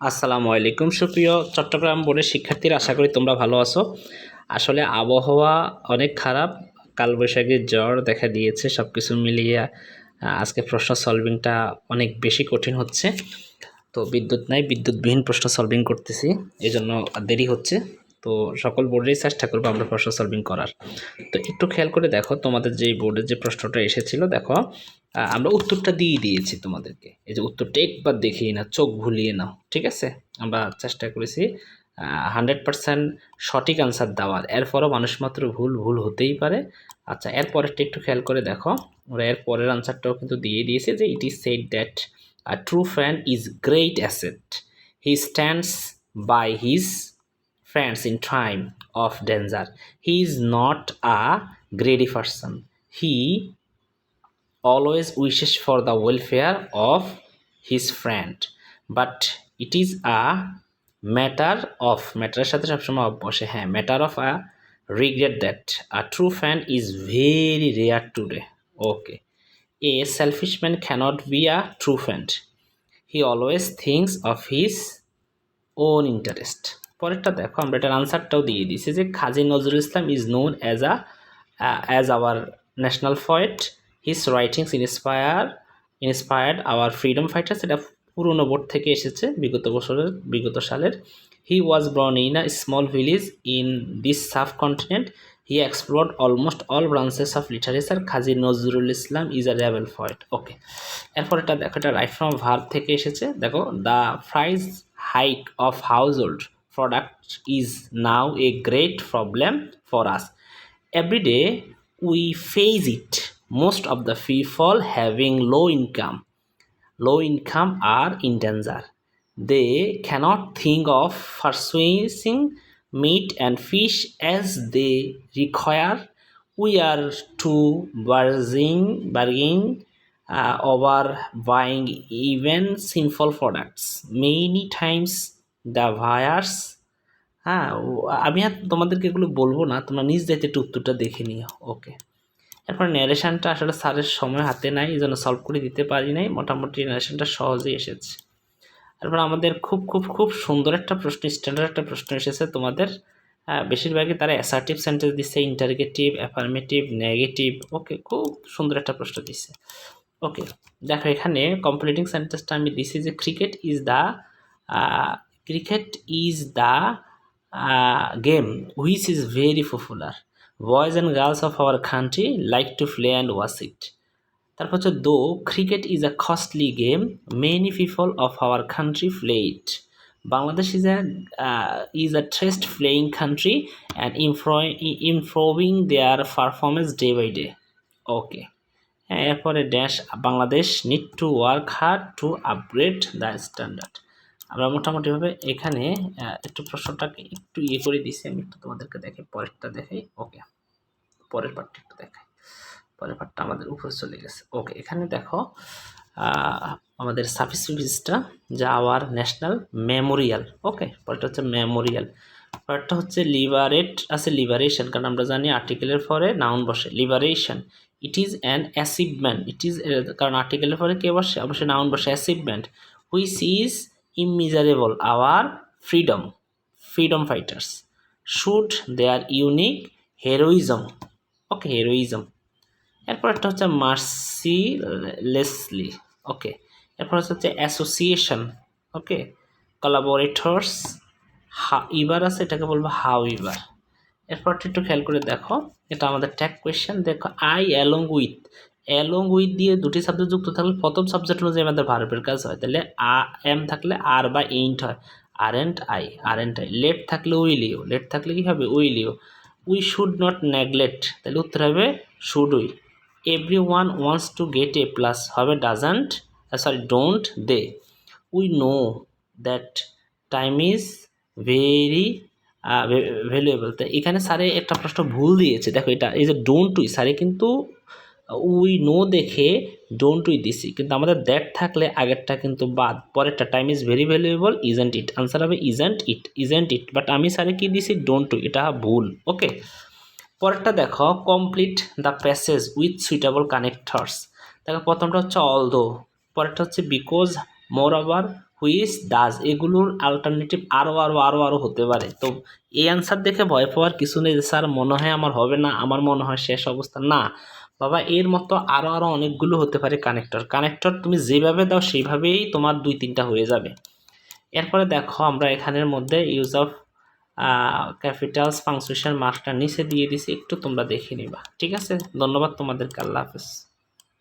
আসসালামু আলাইকুম। সুপ্রিয় চট্টগ্রাম বোর্ডের শিক্ষার্থীরা, আশা করি তোমরা ভালো আছো। আসলে আবহাওয়া অনেক খারাপ, কালবৈশাখীর জ্বর দেখা দিয়েছে সব কিছু মিলিয়ে আজকে প্রশ্ন সলভিংটা অনেক বেশি কঠিন হচ্ছে। তো বিদ্যুৎ নাই, বিদ্যুৎবিহীন প্রশ্ন সলভিং করতেছি এই জন্য দেরি হচ্ছে। তো সকল বোর্ডেই চেষ্টা করব আমরা প্রশ্ন সলভিং করার। তো একটু খেয়াল করে দেখো, তোমাদের যে বোর্ডের যে প্রশ্নটা এসেছিল, দেখো আমরা উত্তরটা দিয়ে দিয়েছি তোমাদেরকে। এই যে উত্তরটা একবার দেখিয়ে না চোখ ভুলিয়ে নাও, ঠিক আছে? আমরা চেষ্টা করেছি হান্ড্রেড পার্সেন্ট সঠিক আনসার দেওয়ার। এরপরও মানুষ মাত্র ভুল ভুল হতেই পারে। আচ্ছা এর পরেরটা একটু খেয়াল করে দেখো ওরা এর পরের আনসারটাও কিন্তু দিয়ে দিয়েছে যে it is said that a true friend is great asset he stands by his friends in time of danger. He is not a greedy person. He always wishes for the welfare of his friend. But it is a matter of সাথে সবসময় of হ্যাঁ a regret that a true friend is very rare today. Okay. A selfish man cannot be a true friend. He always thinks of his own interest পরেরটা দেখো, আমরা এটার আনসারটাও দিয়ে দিয়েছি যে Kazi Nazrul Islam is known as a as our national poet his writings inspire inspired our freedom fighters এটা পুরনো বোর্ড থেকে এসেছে, বিগত বছরের, বিগত সালের। He was born in a small village in this subcontinent he explored almost all branches of literature Kazi Nazrul Islam is a rebel poet okay এরপর এটা দেখো, এটা রাইট ফ্রম ভার্ব থেকে এসেছে। দেখো the price hike of household product is now a great problem for us. Every day we face it. Most of the people having low income, low income are in danger. They cannot think of purchasing meat and fish as they require. We are too bargaining, bargaining uh, over buying even simple products. Many times the buyers হ্যাঁ আমি আর তোমাদেরকে এগুলো বলব না তোমরা নিজ দায়িত্বে একটু উত্তরটা দেখে নিও ওকে। এরপর ন্যারেশনটা আসলে স্যারের সময় হাতে নাই এই জন্য সলভ করে দিতে পারি নাই মোটামুটি ন্যারেশনটা সহজেই এসেছে। তারপর আমাদের খুব খুব খুব সুন্দর একটা প্রশ্ন স্ট্যান্ডার্ড একটা প্রশ্ন এসেছে তোমাদের। আহ, বেশিরভাগই তারা অ্যাসার্টিভ সেন্টেন্স দিচ্ছে ইন্টারগেটিভ অ্যাফার্মেটিভ নেগেটিভ ওকে খুব সুন্দর একটা প্রশ্ন দিচ্ছে ওকে দেখো এখানে কমপ্লিটিং সেন্টেন্সটা আমি দিছি যে cricket is the cricket is the game which is very popular boys and girls of our country like to play and watch it তারপর হচ্ছে though cricket is a costly game many people of our country play it Bangladesh is a is a test playing country and improving their performance day by day okay এরপরে dash Bangladesh need to work hard to upgrade the standard আমরা মোটামুটিভাবে এখানে একটু প্রশ্নটাকে একটু ইয়ে করে দিয়েছি। আমি একটু তোমাদেরকে দেখাই, পরেরটা দেখাই। ওকে পরের পার্টটা একটু দেখাই। পরের পার্টটা আমাদের উপরে চলে গেছে। ওকে এখানে দেখো আমাদের সাফিসিভিসটা যা আওয়ার ন্যাশনাল মেমোরিয়াল ওকে পরেরটা হচ্ছে মেমোরিয়াল পরেরটা হচ্ছে লিবারেট আছে লিবারেশন কারণ আমরা জানি আর্টিকেলের পরে নাউন বসে। Liberation it is an achievement it is কারণ আর্টিকেলের পরে কে বসে? অবশ্যই নাউন বসে achievement which is immeasurable, our freedom freedom fighters. Should their unique heroism okay heroism এরপর একটা হচ্ছে মার্সিলেসলি ওকে এরপর হচ্ছে অ্যাসোসিয়েশন ওকে কোলাবোরেটর্স হা ইবার আছে, এটাকে বলব হাউ ইবার এরপর একটু খেয়াল করে দেখো, এটা আমাদের ট্যাগ কোয়েশ্চেন দেখো I along with along with দিয়ে দুটি সাবজেক্ট যুক্ত থাকলে প্রথম সাবজেক্ট অনুযায়ী আমাদের ভার্বের কাজ হয়। তাহলে আ এম থাকলে আর বা ইন্ট হয়। আর and I aren't I let থাকলে উইলিও লেট থাকলে কী হবে? Will you. We should not neglect তাহলে উত্তর হবে should we every one wants to get A plus হবে doesn't sorry don't they we know that time is very valuable তো এখানে স্যারে একটা প্রশ্ন ভুল দিয়েছে। দেখো এটা, এই যে ডোন্ট উই স্যারে কিন্তু উই নো দেখে ডোন্ট উই দিছি কিন্তু আমাদের দ্যাট থাকলে আগেরটা কিন্তু বাদ, পরেরটা time is very valuable isn't it answer হবে isn't it isn't it but আমি স্যারে কী দিছি? ডোন্ট উই এটা ভুল ওকে পরেরটা দেখো complete the passage with suitable connectors দেখো প্রথমটা হচ্ছে অল দো পরেরটা হচ্ছে because moreover whereas does এগুলোর আলটারনেটিভ আরও আরও আরও আরও হতে পারে, তো এই অ্যান্সার দেখে ভয় পাওয়ার কিছু নেই স্যার মনে হয় আমার হবে না, আমার মনে হয় শেষ অবস্থা, না। বাবা, এর মতো আরও আরও অনেকগুলো হতে পারে কানেক্টর কানেক্টর তুমি যেভাবে দাও, সেইভাবেই তোমার দুই, তিনটা হয়ে যাবে। এরপরে দেখো, আমরা এখানের মধ্যে ইউজ অফ ক্যাপিটালস ফাংশন মার্কটা নিচে দিয়ে দিছি, একটু তোমরা দেখে নিবা। ঠিক আছে? ধন্যবাদ তোমাদেরকে, আল্লাহ হাফেজ।